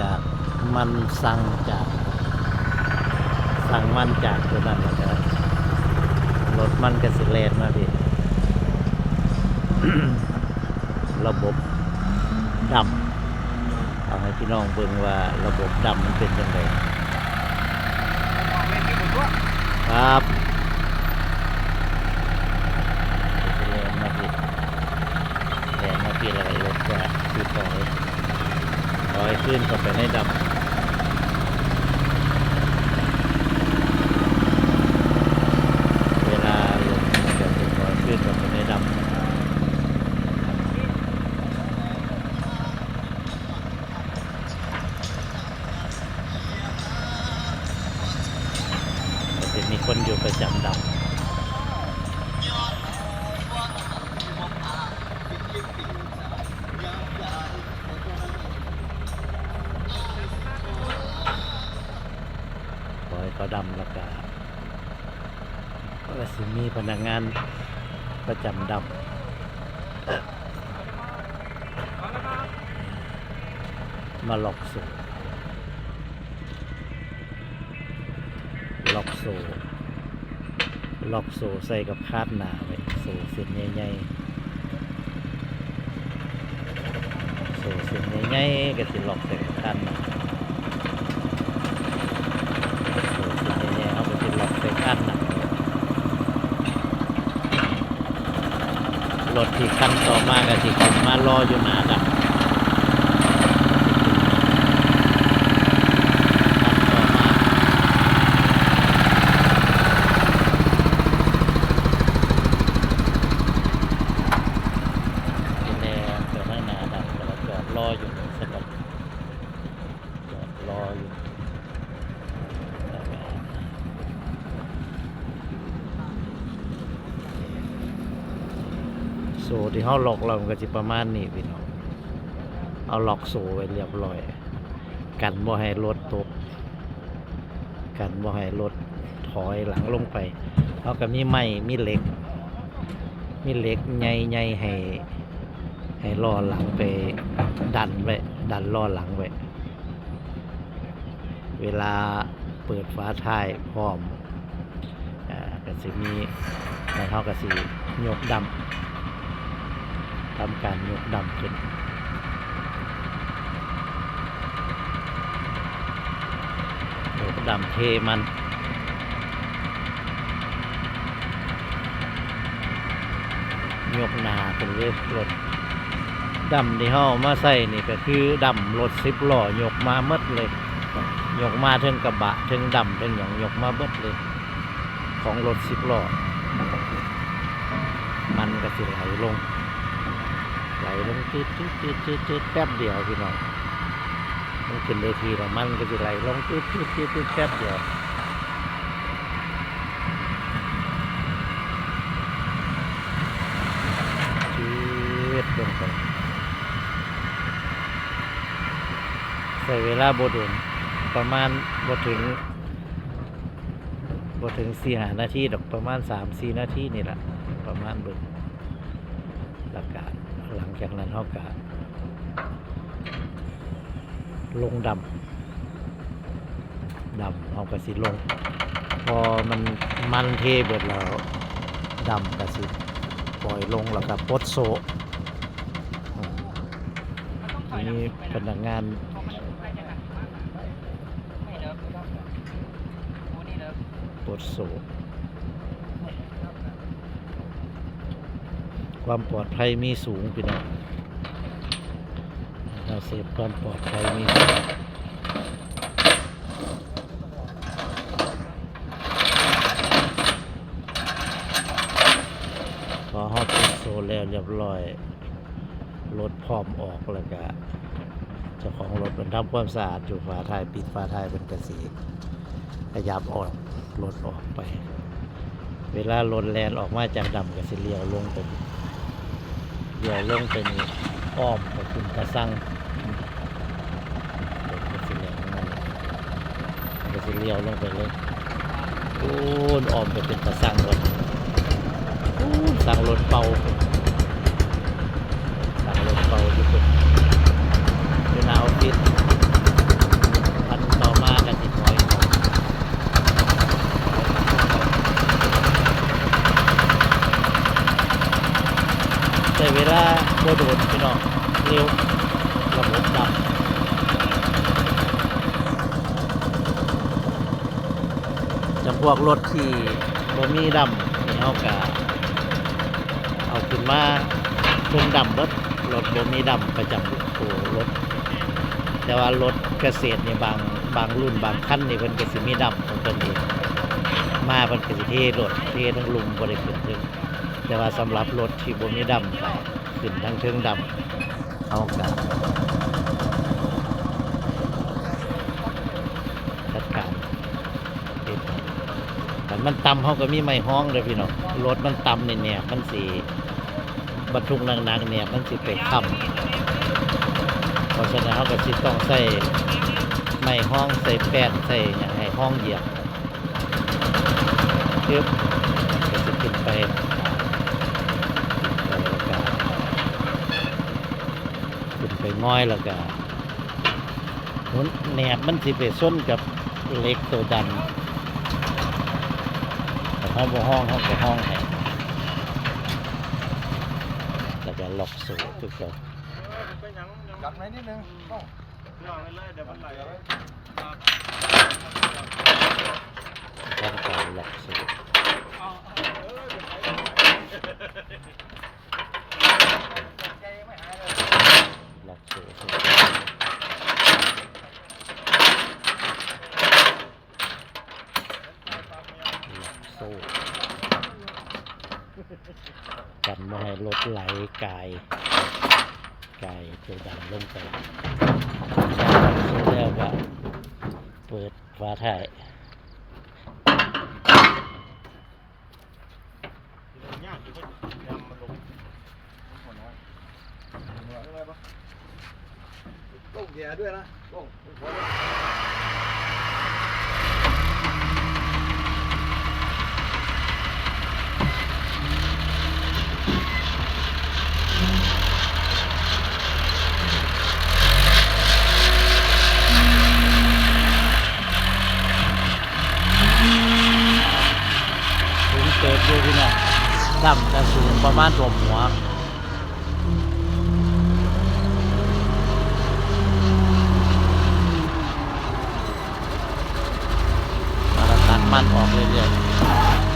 จากมันสั่งจากสั่งมันจากตัวนั้นนะครับรถมันก็สิแลนมาพี่ระบบดำเอาให้พี่น้องเบิ่งว่าระบบดำมันเป็นยังไงครับสิแลนมาพี่แลนมาพี่แล้วก็รถจะคือถอยถอยขึ้นเข้าไปในดำ เวลาลงมันจะเป็นรอยขึ้นแบบในดำก็จะมีคนอยู่ประจำดำปล่อยเขา ดำแล้วก็ก็สิมีพนักงานประจำดำมาหลอกโซ่ล็อกโซ่ล็อกโซ่ใส่กับคาดหนาไว้โซ่เส้นใหญ่ๆโซ่เส้นใหญ่ๆก็สิล็อกใส่กับคาดหนาโซ่เส้นใหญ่ๆเอาไปสิล็อกใส่คาดหนา รถที่คันต่อมากับที่ขันมารออยู่หน้าดับคันต่อมาที่แน่เกิดข้างหน้าดับแล้วจอดรออยู่สำหรับจอดรออยู่แล้วก็ โซ่ ที่เขาล็อกเรามันก็จะประมาณนี้พี่น้อง เอาล็อกโซ่ไว้เรียบร้อย กันบ่ให้รถตก กันบ่ให้รถถอยหลังลงไปเขาก็มีไม้มีเหล็ก มีเหล็กใหญ่ๆให้ให้ล้อหลังไปดันไว้ดันล้อหลังไว้เวลาเปิดฝาท้ายพร้อมอ่าก็สิมีแล้วเขาก็สิยกดำ ทำการยกดำขึ้นยกดำเทมันยกนาเป็นเรื่องรถดำที่เฮามาใส่นี่ก็คือดำรถสิบล้อยกมาหมดเลยยกมาถึงกระบะถึงดำถึงอย่างยกมาเบิดเลย ของรถสิบล้อมันก็สิไหลลง ไหลลงจืดจืดจืดจืดจืดแป๊บเดียวพี่น้องมันขึ้นเวทีแล้วมันก็จะไหลลงจืดจืดจืดจืดแป๊บเดียวจืดลงไปใส่เวลาบโดนประมาณบดถึงบดถึงสี่หานาทีดอกประมาณสามสี่นาทีนี่แหละประมาณเบิ่ง หลักการหลัง จากนั้นเขากะลงดำดำเขากะสิลง พอมันมันเทเบิดแล้วดำกะสิปล่อยลงแล้วก็ปดโซมทีนี้พนักงานปดโซ ความปลอดภัยมีสูงพี่น้องเราเสพความปลอดภัยมีสูงพอฮอตโซแล้วเรียบร้อย รถพร้อมออกแล้วก็เจ้าของรถมันทำความสะอาดอยู่ฝาท้ายปิดฝาท้ายเป็นกระสีขยับออกรถออกไป เวลารถแลนออกมาจากดำก็สิเลี้ยวลงไป เดี๋ยวลงไปนี่อ้อมไปคุณกระสังเดี๋ยวก็สิเลี้ยวลงมาเลยก็สิเลี้ยวลงไปเลยโอ้นอ้อมไปเป็นกระสังรถโอ้นสังรถเป่าสังรถเป่าที่เป็นอยู่หนาออฟฟิศ เวลาโคดร็วระบบดับจำพวกรถที่บมีดำนี่เฮากะเอาขึ้นมาเครื่องดำเบิดรถบมีดำประจำตัวรถ แต่ว่ารถเกษตรนี่บางบางรุ่นบางคันนี่เพิ่นก็สิมีดำของเพิ่นเองมาเพิ่นก็สิเทรถเททั้งลุมบ่ได้ขึ้นถึง แต่ว่าสำหรับรถที่บ่มีดำก็ขึ้นทั้งเทิงดำเอากะจัดการแต่มันต่ำเฮาก็มีไม้ห้องเด้อพี่น้องรถมันต่ำนี่เนี่ยมันสิบรรทุกหนักๆเนี่ยมันสิไปค้ำเพราะฉะนั้นเขาก็สิต้องใส่ไม้ห้องใส่แป้นใส่อย่างให้ห้องเหยียบปึ๊บก็จะขึ้นไปอ่าแล้วก็ขึ้น ไปง้อยแล้วก็มันแหนบมันสิไปส้นกับเหล็กตัวดันแต่ห้องบ่ห้องห้องก็ห้องให้แล้วก็ล็อกสูทุกคนจับไหนนิดนึงต้องร่างกายหลักสูตรหลักสูตรหลักสู ตรกันไม่ให้รถไหลกายกายตัวดันลงไปเสร็จแล้วก็เปิดฝาถ่ายลูกเดียด้วยนะลูกสู ต่ำแต่สูงประมาณตัวหัวมาตัดมันออกเรื่อย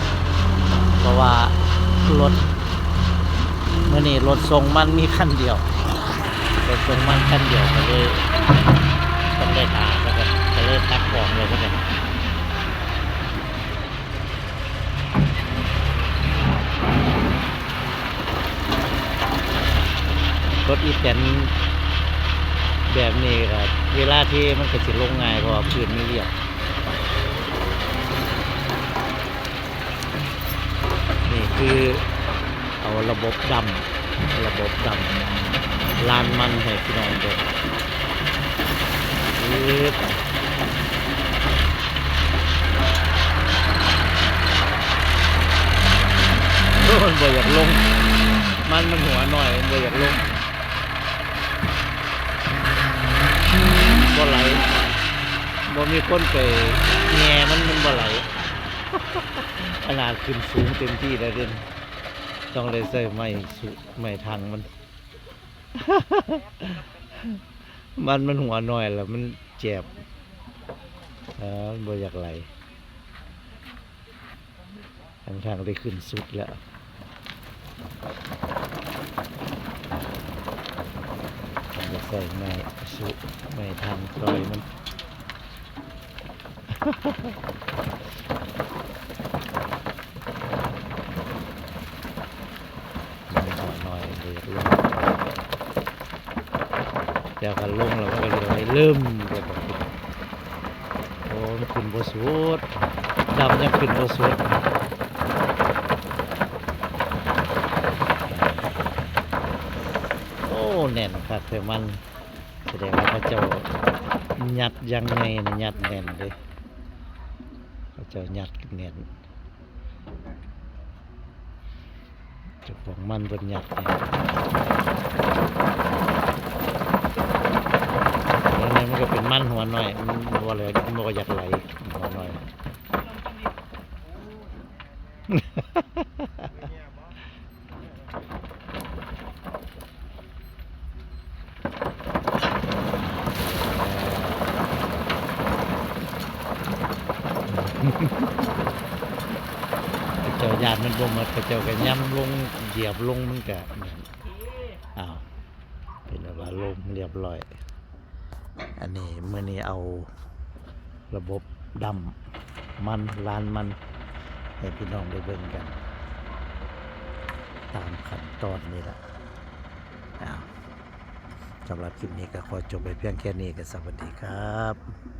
ๆเพราะว่ารถเมื่อนี้รถทรงมันมีคันเดียวรถทรงมันคันเดียวก็เลยต้องได้ตาก็เลยตักบอกเลยก็ได้ อีแตนแบบนี้ครับเวลาที่มันก็สิลงง่ายเพราะพื้นไม่เรียบนี่คือเอาระบบดำระบบดำลานมันให้พี่น้องเดูยืดโอ้มันบ่อยากลง มันมันหัวหน่อยมันบ่อยากลงบ่ไหล บ่มีคนไปแง่มันมันบ่ไหลขนาดขึ้นสูงเต็มที่แล้วเด่นต้องเลยใส่ไม้สุไม้ทางมัน มันมันหัวหน่อยแล้วมันเจ็บเออบ่อยากไหลทางทางได้ขึ้นสุดแล้วใส่ไม้สุไม้ทางซอยมัน หน่อยหน่อยเดือดลงเดี๋ยวกันลงแล้วก็เลยเริ่มเลยแบบโอ้มันขึ้นบสุดดำยังขึ้นบสุดโอ้แน่นครับเธอมันแสดงว่าพระเจ้ายัดยังไงยัดแน่นเลย เจ้ายัดเน่นเจ้าของมันบนยัดเน่ยแล้วนี่มันก็เป็นมันหัวหน่อย มันหัวเลยมันก็อยากไหลหัวหน่อย ยานมัน บ่หมดกระเจ้าก็ย่ำลงเหยียบลงมันก็นั่นอ้าวเป็นว่าลงเรียบร้อย อันนี้เมื่อนี้เอาระบบดำมันลานมันให้พี่น้องได้เบิ่งกัน ตามขั้นตอนนี้ละอ้าวสำหรับคลิปนี้ก็ขอจบไปเพียงแค่นี้ก็สวัสดีครับ